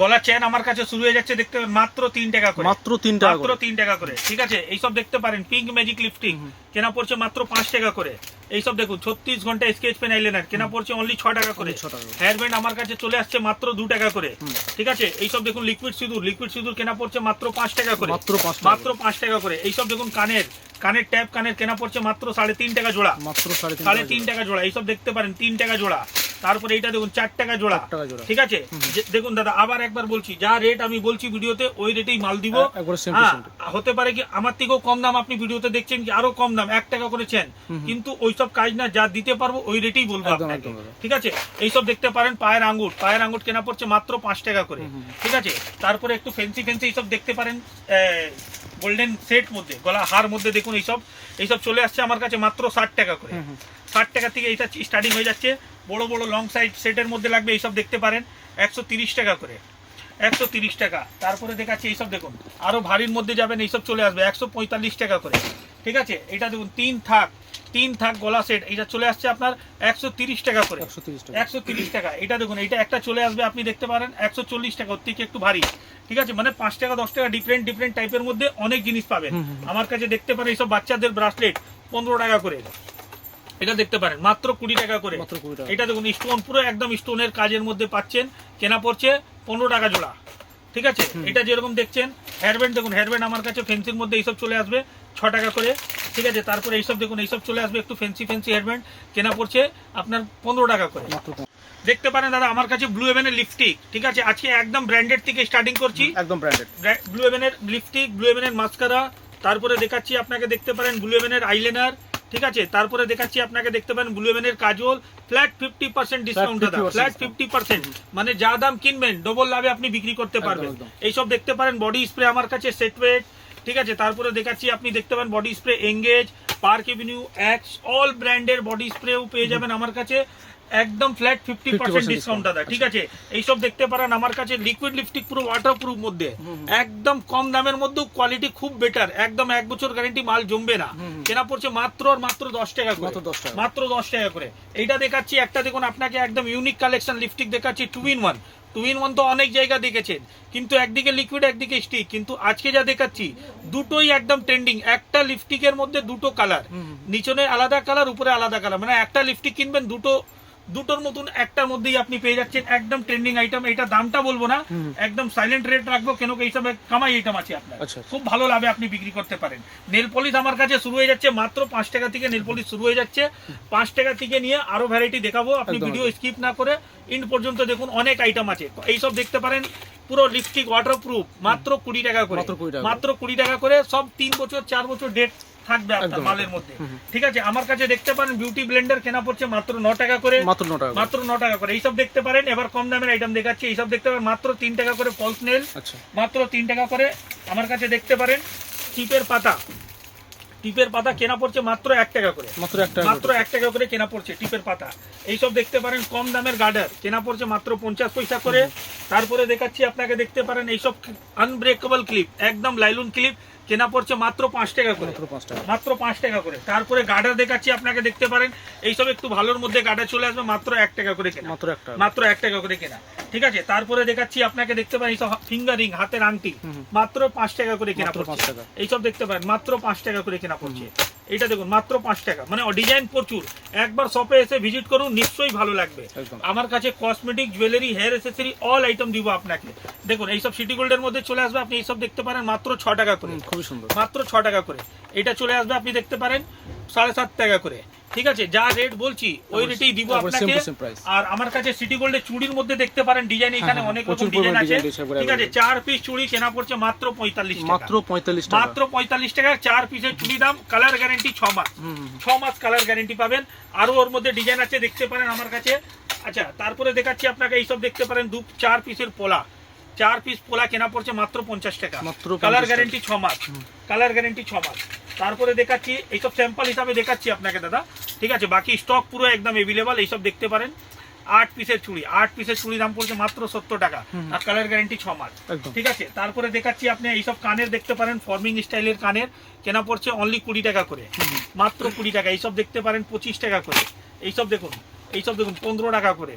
গলা চেন আমার কাছে শুরু হয়ে যাচ্ছে দেখতে মাত্র তিন টাকা করে। মাত্র তিন টাকা মাত্র তিন টাকা করে ঠিক আছে? এইসব দেখতে পারেন পিঙ্ক ম্যাজিক লিফটিং কেনা পড়ছে মাত্র পাঁচ টাকা করে। এইসব দেখুন ছত্রিশ ঘণ্টা স্কেচ পেন আইলাইনার কেনা পড়ছে অনলি ছ টাকা করে। হেয়ার ব্যান্ড আমার কাছে চলে আসছে মাত্র দু টাকা করে ঠিক আছে? এইসব দেখুন লিকুইড সিঁদুর লিকুইড সিঁদুর কেনা পড়ছে মাত্র পাঁচ টাকা করে। মাত্র পাঁচ টাকা করে। এইসব দেখুন কানের কানের ট্যাপ কানের কেনা পড়ছে মাত্র সাড়ে তিন টাকা জোড়া। মাত্র সাড়ে তিন টাকা জোড়া। এইসব দেখতে পারেন তিন টাকা জোড়া। তারপরে এইটা দেখুন চার টাকা জোড়া। ঠিক আছে? দেখুন দাদা আবার একবার বলছি যা রেট আমি বলছি ভিডিওতে ওই রেটেই মাল দিব। হ্যাঁ। হতে পারে কি আমার থেকেও কম দাম আপনি ভিডিওতে দেখছেন কি আরও কম দাম এক টাকা করেছেন কিন্তু ওইসব কাজ না যা দিতে পারব ওই রেটেই বলব আপনাকে। ঠিক আছে? এইসব দেখতে পারেন পায়ের আঙ্গুর। পায়ের আঙ্গুর কেনা পড়ছে মাত্র পাঁচ টাকা করে। ঠিক আছে? তারপরে একটু ফেন্সি ফেন্সি এইসব দেখতে পারেন গোল্ডেন সেট মধ্যে গলা হার মধ্যে দেখুন এইসব এইসব চলে আসছে আমার কাছে মাত্র ষাট টাকা করে। ষাট টাকা থেকে এইটা স্টার্টিং হয়ে যাচ্ছে। বড় বড় লং সাইড সেটের মধ্যে লাগবে এইসব দেখতে পারেন একশো তিরিশ টাকা করে। একশো তিরিশ টাকা। তারপরে দেখাচ্ছি এইসব দেখুন আরও ভারীর মধ্যে যাবেন এইসব চলে আসবে একশো পঁয়তাল্লিশ টাকা করে। ঠিক আছে? এটা দেখুন তিন থাক তিন থাক গলা সেট এটা চলে আসছে আপনার একশো তিরিশ টাকা করে। একশো তিরিশ টাকা। এটা দেখুন এটা একটা চলে আসবে আপনি দেখতে পারেন একশো চল্লিশ টাকা ওর থেকে একটু ভারী। ঠিক আছে? মানে পাঁচ টাকা দশ টাকা ডিফারেন্ট ডিফারেন্ট টাইপের মধ্যে অনেক জিনিস পাবেন। আমার কাছে দেখতে পারেন এইসব বাচ্চাদের ব্রাসলেট পনেরো টাকা করে। এটা দেখতে পারেন মাত্র কুড়ি টাকা করে। এটা দেখুন স্টোন পুরো একদম স্টোনের কাজের মধ্যে পাচ্ছেন কেনা পড়ছে পনেরো টাকা জোড়া। ঠিক আছে? এটা যেরকম দেখছেন হেয়ারব্যান্ড দেখুন হেয়ারব্যান্ড আমার কাছে ফেন্সির মধ্যে এইসব চলে আসবে। ছ টাকা করে ঠিক আছে? তারপরে এইসব দেখুন এইসব চলে আসবে একটু ফেন্সি ফেন্সি হেয়ারব্যান্ড কেনা পড়ছে আপনার পনেরো টাকা করে। দেখতে পারেন দাদা আমার কাছে ব্লু এভেনের লিপস্টিক ঠিক আছে? আজকে একদম ব্র্যান্ডেড থেকে স্টার্টিং করছি। একদম ব্র্যান্ডেড ব্লু এভেনের লিপস্টিক ব্লু এভেনের মাস্কারা তারপরে দেখাচ্ছি আপনাকে দেখতে পারেন ব্লু এভেনের আইলাইনার ঠিক আছে? তারপরে দেখাচ্ছি আপনাকে দেখতে পারেন ব্লু এভেনের কাজল ফ্ল্যাট ফিফটি পার্সেন্ট ডিসকাউন্ট দাদা 50% ফ্ল্যাট ফিফটি পার্সেন্ট মানে যা দাম কিনবেন ডবল লাভে আপনি বিক্রি করতে পারবেন। এইসব দেখতে পারেন বডি স্প্রে আমার কাছে সেট ওয়েট ঠিক আছে তারপরে দেখাচ্ছি আপনি দেখতে পারেন body spray Engage Park Avenue Axe all ব্র্যান্ডের বডি স্প্রেও পেয়ে যাবেন আমার কাছে। একদম ফ্ল্যাট ফিফটি পার্সেন্ট 50% ডিসকাউন্ট দাদা ঠিক আছে। এইসব দেখতে পারেন আমার কাছে লিকুইড লিপস্টিক পুরো ওয়াটারপ্রুফ মধ্যে। একদম কম দামের মধ্যে কোয়ালিটি খুব বেটার একদম এক বছর গ্যারেন্টি মাল জমবে না। কেনা পড়ছে মাত্র আর মাত্র দশ টাকা করে। মাত্র 10 টাকা। মাত্র দশ টাকা করে। এইটা দেখাচ্ছি একটা দেখুন আপনাকে একদম ইউনিক কালেকশন লিপস্টিক দেখাচ্ছি two in one two in one তো অনেক জায়গা দেখেছেন কিন্তু একদিকে লিকুইড একদিকে স্টিক কিন্তু আজকে যা দেখাচ্ছি দুটোই একদম ট্রেন্ডিং একটা লিপস্টিকের মধ্যে দুটো কালার নিচনে আলাদা কালার উপরে আলাদা কালার মানে একটা লিপস্টিক কিনবেন দুটো দুটোর মতন একটার মধ্যেই আপনি পেয়ে যাচ্ছেন একদম ট্রেন্ডিং আইটেম এটা দামটা বলব না। একদম সাইলেন্ট রেট রাখব কেন কি এইসব কামাই আইটেম আছে আপনার। আচ্ছা। খুব ভালো লাভে আপনি বিক্রি করতে পারেন। নেল পলিশ আমার কাছে শুরু হয়ে যাচ্ছে মাত্র পাঁচ টাকা থেকে নেল পলিশ শুরু হয়ে যাচ্ছে। পাঁচ টাকা থেকে নিয়ে আরও ভ্যারাইটি দেখাবো। আপনি ভিডিও স্কিপ না করে ইন পর্যন্ত দেখুন অনেক আইটেম আছে। এইসব দেখতে পারেন পুরো লিপস্টিক ওয়াটার প্রুফ মাত্র কুড়ি টাকা করে। মাত্র 20 টাকা। মাত্র কুড়ি টাকা করে সব তিন বছর চার বছর ডেট থাকবে আপনার মালের মধ্যে। ঠিক আছে আমার কাছে দেখতে পারেন বিউটি ব্লেন্ডার কেনা পড়ছে মাত্র ন টাকা করে। মাত্র ন টাকা করে। মাত্র ন টাকা করে। এইসব দেখতে পারেন এবার কম দামের আইটেম দেখাচ্ছি। এইসব দেখতে পারেন মাত্র তিন টাকা করে ফলস নেল আচ্ছা। মাত্র তিন টাকা করে। আমার কাছে দেখতে পারেন টিপের পাতা। টিপের পাতা কেনা পড়ছে মাত্র এক টাকা করে। মাত্র এক টাকা করে। কেনা পড়ছে টিপের পাতা। এইসব দেখতে পারেন কম দামের গার্ডার। কেনা পড়ছে মাত্র পঞ্চাশ পয়সা করে। তারপরে দেখাচ্ছি আপনাকে দেখতে পারেন এইসব আনব্রেকেবল ক্লিপ একদম লাইলুন ক্লিপ কেনা পড়ছে মাত্র পাঁচ টাকা করে। মাত্র পাঁচ টাকা। টাকা করে। তারপরে গার্ডার দেখাচ্ছি আপনাকে দেখতে পারেন। এইসব একটু ভালোর মধ্যে গার্ডার চলে আসবে মাত্র এক টাকা করে কেনা। মাত্র একটা মাত্র এক টাকা করে কেনা। ঠিক আছে? তারপরে দেখাচ্ছি আপনাকে দেখতে পারেন এইসব ফিঙ্গারিং হাতের আংটি। মাত্র পাঁচ টাকা করে কেনা পাঁচ পড়ছে। টাকা। এইসব দেখতে পারেন মাত্র পাঁচ টাকা করে কেনা পড়ছে। এটা দেখুন মাত্র পাঁচ টাকা। মানে ডিজাইন প্রচুর। একবার শপে এসে ভিজিট করুন নিশ্চয়ই ভালো লাগবে। আমার কাছে cosmetic jewellery hair accessory all item দিব আপনাকে। দেখুন এইসব সিটি গোল্ডের মধ্যে চলে আসবে আপনি এইসব দেখতে পারেন মাত্র ছ টাকা করে। খুবই সুন্দর। মাত্র ছ টাকা করে। এটা চলে আসবে আপনি দেখতে পারেন সাড়ে সাত টাকা করে। ঠিক আছে? যা রেট বলছি ওই রেটেই দিব আপনাকে। আর আমার কাছে সিটি গোল্ডের চুড়ির মধ্যে দেখতে পারেন ডিজাইন এখানে হ্যাঁ, অনেক রকম ডিজাইন আছে। ঠিক আছে? চার পিস চুড়ি কেনা পড়ছে মাত্র পঁয়তাল্লিশ মাত্র পঁয়তাল্লিশ মাত্র পঁয়তাল্লিশ টাকা। চার পিসের চুড়ি দাম কালার গ্যারেন্টি ছ মাস। ছ মাস কালার গ্যারেন্টি পাবেন। আরও ওর মধ্যে ডিজাইন আছে দেখতে পারেন আমার কাছে। আচ্ছা তারপরে দেখাচ্ছি আপনাকে এইসব দেখতে পারেন দু চার পিসের পোলা। চার পিস পোলা কেনা পড়ছে মাত্র পঞ্চাশ টাকা। মাত্র কালার 50 গ্যারেন্টি ছ মাস। কালার গ্যারেন্টি ছ মাস। তারপরে দেখাচ্ছি এইসব স্যাম্পল হিসাবে দেখাচ্ছি আপনাকে দাদা। ঠিক আছে বাকি স্টক পুরো একদম এভেলেবল এইসব দেখতে পারেন। আট পিসের চুড়ি আট পিসের চুড়ি দাম পড়ছে মাত্র সত্তর টাকা। আর কালার গ্যারেন্টি ছ মাস। ঠিক আছে তারপরে দেখাচ্ছি আপনি এইসব কানের দেখতে পারেন ফর্মিং স্টাইলের কানের। কেনা পড়ছে অনলি কুড়ি টাকা করে। মাত্র কুড়ি টাকা এইসব দেখতে পারেন পঁচিশ টাকা করে। এইসব দেখুন। এইসব দেখুন পনেরো টাকা করে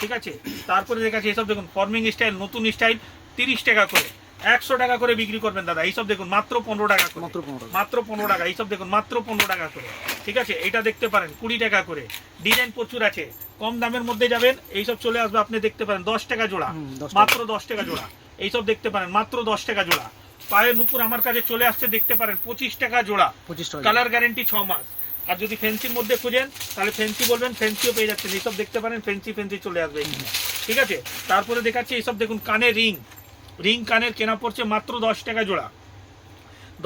ঠিক আছে তারপরে দেখাচ্ছি এইসব দেখুন ফর্মিং স্টাইল নতুন স্টাইল তিরিশ টাকা করে একশো টাকা করে বিক্রি করবেন দাদা এইসব দেখুন মাত্র পনেরো টাকা করে মাত্র পনেরো টাকা। মাত্র পনেরো টাকা এইসব দেখুন মাত্র পনেরো টাকা করে ঠিক আছে এটা দেখতে পারেন কুড়ি টাকা করে ডিজাইন প্রচুর আছে কম দামের মধ্যে যাবেন এইসব চলে আসবে আপনি দেখতে পারেন দশ টাকা জোড়া হুম, 10 টাকা। মাত্র দশ টাকা জোড়া এইসব দেখতে পারেন মাত্র দশ টাকা জোড়া পায়ের নুপুর আমার কাছে চলে আসছে দেখতে পারেন পঁচিশ টাকা জোড়া পঁচিশ টাকা কালার গ্যারেন্টি ছ মাস আর যদি ফেন্সির মধ্যে খুঁজেন, তাহলে ফেন্সি বলবেন, ফেন্সিও পেয়ে যাচ্ছেন। এইসব দেখতে পারেন, ফেন্সি ফেন্সি চলে আসবে ঠিক আছে? তারপরে দেখাচ্ছি এইসব দেখুন কানে রিং। রিং কানের কেনা পড়ছে মাত্র দশ টাকা জোড়া।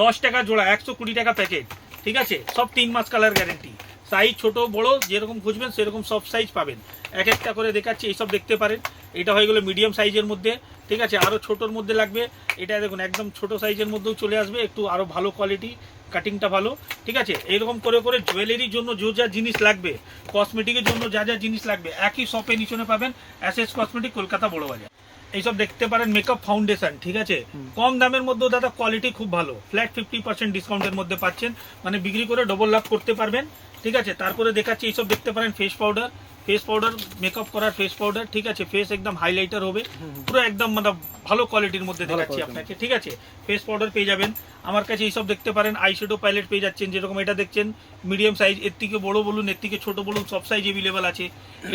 দশ টাকা জোড়া, একশো কুড়ি টাকা প্যাকেট। ঠিক আছে? সব তিন মাস কালার গ্যারেন্টি। সাইজ ছোট, বড়, যেরকম খুঁজবেন, সেরকম সব সাইজ পাবেন। এক একটা করে দেখাচ্ছি, এইসব দেখতে পারেন। এটা হয়ে গেলো মিডিয়াম সাইজের মধ্যে ঠিক আছে? আরও ছোটোর মধ্যে লাগবে। এটা দেখুন একদম ছোট সাইজের মধ্যেও চলে আসবে একটু আরও ভালো কোয়ালিটি কাটিংটা ভালো ঠিক আছে? এরকম করে করে জুয়েলারির জন্য যে যা জিনিস লাগবে কসমেটিকের জন্য যা যা জিনিস লাগবে একই শপে নিচনে পাবেন এস কসমেটিক কলকাতা বড় বাজার। এইসব দেখতে পারেন মেকআপ ফাউন্ডেশন ঠিক আছে? কম দামের মধ্যেও দাদা কোয়ালিটি খুব ভালো। ফ্ল্যাট ফিফটি পার্সেন্ট ডিসকাউন্টের মধ্যে পাচ্ছেন মানে বিক্রি করে ডবল লাভ করতে পারবেন। ঠিক আছে? তারপরে দেখাচ্ছি এইসব দেখতে পারেন face powder face powder makeup করার ফেস পাউডার ঠিক আছে? ফেস একদম হাইলাইটার হবে। পুরো একদম মানে ভালো কোয়ালিটির মধ্যে দেখাচ্ছি আপনাকে ঠিক আছে? ফেস পাউডার পেয়ে যাবেন। আমার কাছে এইসব দেখতে পারেন আইশ্যাডো প্যালেট পেয়ে যাচ্ছেন যেরকম এটা দেখছেন মিডিয়াম সাইজ এর থেকে বড় বলুন এর থেকে ছোট বলুন সব সাইজ এভেলেবেল আছে।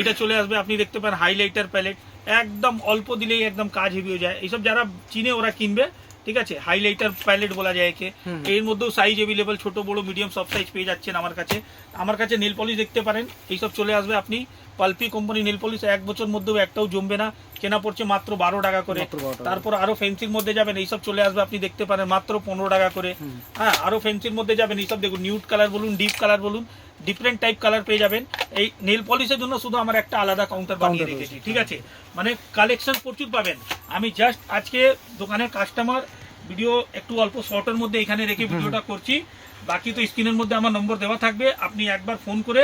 এটা চলে আসবে আপনি দেখতে পারেন হাইলাইটার প্যালেট একদম অল্প দিলেই একদম কাজ হেভি হয়ে যায়। এইসব যারা চিনে ওরা কিনবে ঠিক আছে? হাইলাইটার প্যালেট বলা যায় একে। এর মধ্যেও সাইজ এভেলেবেল ছোট বড় মিডিয়াম সব সাইজ পেয়ে যাচ্ছেন আমার কাছে। আমার কাছে নেল পলিশ দেখতে পারেন। এইসব চলে আসবে আপনি। পালপি কোম্পানি নেল পলিশ এক বছর মধ্যেও একটাও জমবে না। কেনা পড়ছে মাত্র বারো টাকা করে। মাত্র 12 টাকা। তারপর আরও ফেন্সির মধ্যে যাবেন এইসব চলে আসবে আপনি দেখতে পারেন। মাত্র পনেরো টাকা করে। হ্যাঁ আরও ফেন্সির মধ্যে যাবেন। এইসব দেখুন নিউড কালার বলুন ডিপ কালার বলুন। ডিফারেন্ট টাইপ কালার পেয়ে যাবেন। এই নেল পলিশের জন্য শুধু আমার একটা আলাদা কাউন্টার বানিয়ে রেখেছি ঠিক আছে? মানে কালেকশন প্রচুর পাবেন। আমি জাস্ট আজকে দোকানের কাস্টমার ভিডিও একটু অল্প শর্টের মধ্যে এখানে রেখে ভিডিওটা করছি। বাকি তো স্ক্রিনের মধ্যে আমার নম্বর দেওয়া থাকবে। আপনি একবার ফোন করে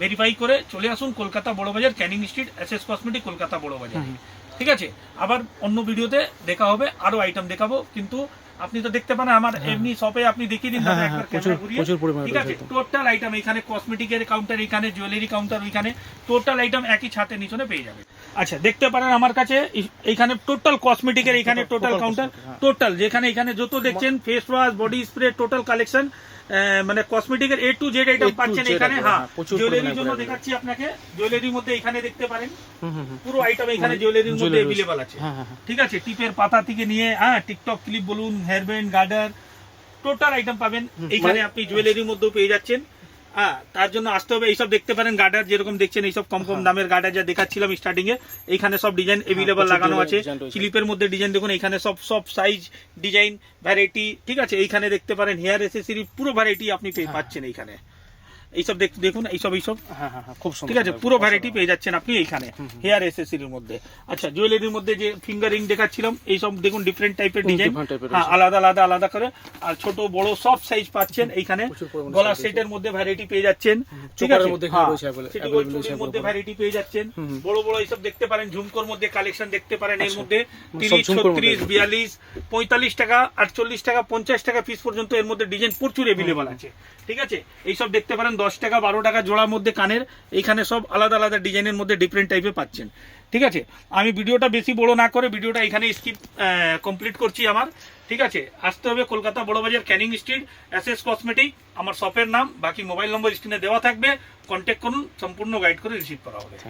ভেরিফাই করে চলে আসুন Kolkata Burrabazar Canning street S S cosmetic Kolkata Burrabazar হুম। ঠিক আছে? আবার অন্য ভিডিওতে দেখা হবে আরও আইটেম দেখাবো। কিন্তু আপনি তো দেখতে পান আমার এমনি শপে আপনি দেখিয়ে দিন হ্যাঁ, হ্যাঁ, প্রচুর- পরিমাণে ঠিক আছে টোটাল আইটেম এখানে কসমেটিকের কাউন্টার এখানে জুয়েলারি কাউন্টার ওইখানে টোটাল আইটেম একই ছাতে নিচনে পেয়ে যাবে আচ্ছা দেখতে পারেন আমার কাছে এই- এইখানে টোটাল কসমেটিকের এখানে টোটাল কাউন্টার হ্যাঁ। টোটাল যেখানে এখানে যত দেখছেন face wash body spray total collection মানে কসমেটিকের এ টু জেড আইটেম পাচ্ছেন এখানে হ্যাঁ। হ্যাঁ, জুয়েলারির জন্য দেখাচ্ছি আপনাকে জুয়েলারির মধ্যে এখানে দেখতে পারেন। পুরো আইটেম এখানে মানে জুয়েলারির মধ্যে jewelry এভেলেবল আছে। হ্যাঁ, হ্যাঁ, হ্যাঁ। ঠিক আছে টিপের পাতা থেকে নিয়ে হ্যাঁ টিকটক ক্লিপ বলুন hair band garter total item পাবেন। হুম, এইখানে মানে- আপনি জুয়েলারির মধ্যেও পেয়ে যাচ্ছেন। হ্যাঁ তার জন্য আসতে হবে এইসব দেখতে পারেন গার্ডার যেরকম দেখছেন এইসব কম কম হ্যাঁ। দামের গার্ডার যা দেখাচ্ছিলাম স্টার্টিং এ এইখানে সব ডিজাইন এভেলেবল লাগানো আছে স্লিপের। ক্লিপের মধ্যে ডিজাইন দেখুন এখানে সব সব সাইজ ডিজাইন ভ্যারাইটি ঠিক আছে এইখানে দেখতে পারেন হেয়ার এসেসরি পুরো ভ্যারাইটি আপনি হ্যাঁ। পাচ্ছেন এইখানে এইসব দেখ- দেখুন এইসব এইসব। হ্যাঁ, হ্যাঁ, হ্যাঁ, খুব সুন্দর ঠিক আছে পুরো ভ্যারাইটি পেয়ে যাচ্ছেন আপনি এইখানে। হেয়ার এসেসরির মধ্যে। আচ্ছা জুয়েলারির মধ্যে যে ফিঙ্গার দেখাচ্ছিলাম এইসব দেখুন ডিফারেন্ট টাইপের ডিজাইন আলাদা আলাদা আলাদা করে। আর ছোট বড় সব সাইজ পাচ্ছেন এইখানে। গলার সেটের মধ্যে ভ্যারাইটি পেয়ে যাচ্ছেন। ঠিক আছে? মধ্যে এখানে হ্যাঁ। ভ্যারাইটি পেয়ে যাচ্ছেন। বড় বড় এইসব দেখতে পারেন ঝুমকোর মধ্যে কালেকশন দেখতে পারেন এর আচ্ছা। মধ্যে। তিরিশ ছত্রিশ বিয়াল্লিশ পঁয়তাল্লিশ টাকা আটচল্লিশ টাকা পঞ্চাশ টাকা পিস পর্যন্ত এর মধ্যে ডিজাইন প্রচুর এভেলেবল আছে। ঠিক আছে? এইসব দেখতে পারেন দশ টাকা, বারো টাকা জোড়ার মধ্যে কানের, এইখানে সব আলাদা আলাদা ডিজাইনের মধ্যে ডিফারেন্ট টাইপে পাচ্ছেন। ঠিক আছে? আমি ভিডিওটা বেশি বড় না করে ভিডিওটা এখানে স্কিপ কমপ্লিট করছি আমার। ঠিক আছে? আসতে হবে Kolkata Burrabazar Canning street S S cosmetic আমার শপের নাম, বাকি মোবাইল নম্বর স্ক্রিনে দেওয়া থাকবে। কন্ট্যাক্ট করুন, সম্পূর্ণ গাইড করে রিসিভ করা হবে